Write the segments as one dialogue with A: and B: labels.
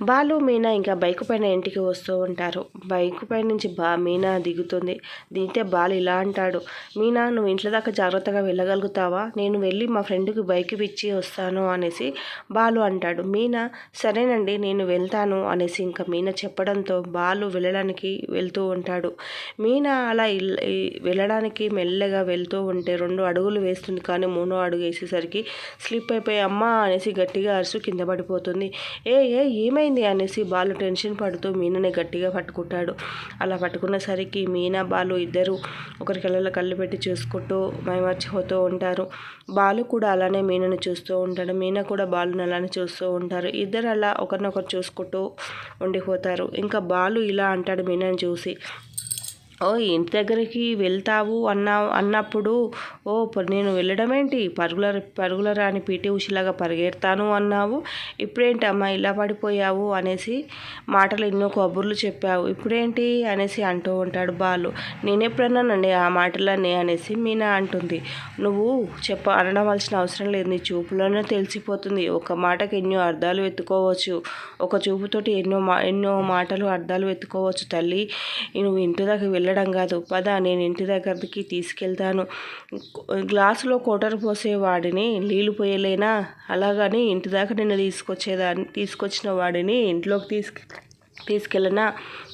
A: బాలు మీనా ఇంకా బైక్ పైన ఇంటికి వస్తూ ఉంటారు. బైక్ పై నుంచి బా మీనా దిగుతుంది. దిగితే బాలు ఇలా అంటాడు మీనా నువ్వు ఇంట్లో దాకా జాగ్రత్తగా వెళ్ళగలుగుతావా? నేను వెళ్ళి మా ఫ్రెండ్కి బైక్ ఇచ్చి వస్తాను అనేసి బాలు అంటాడు. మీనా సరేనండి నేను వెళ్తాను అనేసి ఇంకా మీనా చెప్పడంతో బాలు వెళ్ళడానికి వెళ్తూ ఉంటాడు. మీనా అలా వెళ్ళడానికి మెల్లగా వెళ్తూ ఉంటే రెండు అడుగులు వేస్తుంది. కానీ మూడో అడుగు వేసేసరికి స్లిప్ అయిపోయి అమ్మా అనేసి గట్టిగా అరుసు కింద పడిపోతుంది. ఏ ఏ ఏమైంది అనేసి బాలు టెన్షన్ పడుతూ మీనని గట్టిగా పట్టుకుంటాడు. అలా పట్టుకున్నసరికి మీనా బాలు ఇద్దరు ఒకరి కళ్ళలో కళ్ళు పెట్టి చూసుకుంటూ మైమర్చిపోతూ ఉంటారు. బాలు కూడా అలానే మీనని చూస్తూ ఉంటాడు. మీన కూడా బాలుని అలానే చూస్తూ ఉంటారు. ఇద్దరు అలా ఒకరినొకరు చూసుకుంటూ ఉండిపోతారు. ఇంకా బాలు ఇలా అంటాడు మీనని చూసి. ఓ ఇంటి దగ్గరికి వెళ్తావు అన్నా అన్నప్పుడు ఓ నేను వెళ్ళడం ఏంటి పరుగుల పరుగుల రాని పీటీ ఉషిలాగా పరిగెడతాను అన్నావు. ఇప్పుడేంటి అమ్మ ఇలా పడిపోయావు అనేసి మాటలు ఎన్నో కబుర్లు చెప్పావు. ఇప్పుడేంటి అనేసి అంటూ ఉంటాడు బాలు. నేనెప్పుడన్నానండి ఆ మాటలన్నీ అనేసి మీనా అంటుంది. నువ్వు చెప్ప అనవలసిన అవసరం లేదు. నీ చూపులోనే తెలిసిపోతుంది. ఒక మాటకి ఎన్నో అర్థాలు వెతుకోవచ్చు ఒక చూపుతోటి ఎన్నో మా ఎన్నో మాటలు అర్థాలు వెతుకోవచ్చు తల్లి నువ్వు ఇంటి దాకా వెళ్ళ వెళ్ళడం కాదు. పద నేను ఇంటి దగ్గరికి తీసుకెళ్తాను. గ్లాసులో కోటర్ పోసే వాడిని నీళ్ళు పోయలేనా? అలాగని ఇంటి దాకా నిన్ను తీసుకొచ్చేదాన్ని తీసుకొచ్చిన వాడిని ఇంట్లోకి తీసుకు తీసుకెళ్ళినా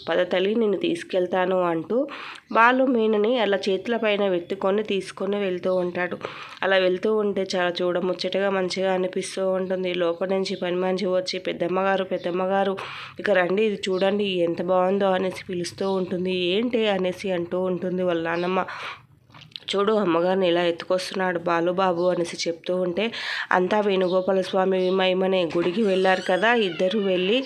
A: పద తల్లి నేను తీసుకెళ్తాను అంటూ బాలు మీనని అలా చేతుల పైన వెత్తుకొని తీసుకొని వెళ్తూ ఉంటాడు. అలా వెళ్తూ ఉంటే చాలా చూడముచ్చటగా మంచిగా అనిపిస్తూ ఉంటుంది. లోపల నుంచి పని మంచి వచ్చి పెద్దమ్మగారు పెద్దమ్మగారు ఇక రండి ఇది చూడండి ఎంత బాగుందో అనేసి పిలుస్తూ ఉంటుంది. ఏంటి? అనేసి అంటూ ఉంటుంది వాళ్ళ నాన్నమ్మ. చూడు అమ్మగారిని ఇలా ఎత్తుకొస్తున్నాడు బాలుబాబు అనేసి చెప్తూ ఉంటే అంతా వేణుగోపాల స్వామి మహిమనే గుడికి వెళ్ళారు కదా ఇద్దరు వెళ్ళి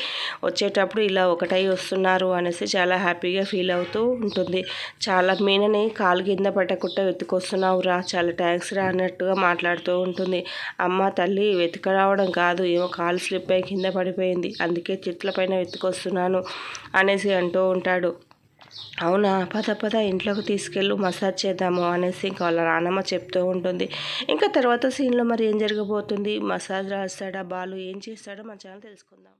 A: వచ్చేటప్పుడు ఇలా ఒకటై వస్తున్నారు అనేసి చాలా హ్యాపీగా ఫీల్ అవుతూ ఉంటుంది. చాలా మీనని కాలు కింద పట్టకుండా ఎత్తుకొస్తున్నావు రా చాలా ట్యాంక్స్ రా అన్నట్టుగా మాట్లాడుతూ ఉంటుంది. అమ్మ తల్లి వెతుకరావడం కాదు ఏమో కాలు స్లిప్ అయి కింద పడిపోయింది అందుకే చెట్ల పైన వెతుకొస్తున్నాను అనేసి అంటూ ఉంటాడు. అవునా? పద పద ఇంట్లోకి తీసుకెళ్ళు మసాజ్ చేద్దాము అనేసి ఇంకా వాళ్ళ నాన్నమ్మ చెప్తూ ఉంటుంది. ఇంకా తర్వాత సీన్లో మరి ఏం జరగబోతుంది? మసాజ్ రాస్తాడా? బాలు ఏం చేస్తాడో మన ఛానల్ తెలుసుకుందాం.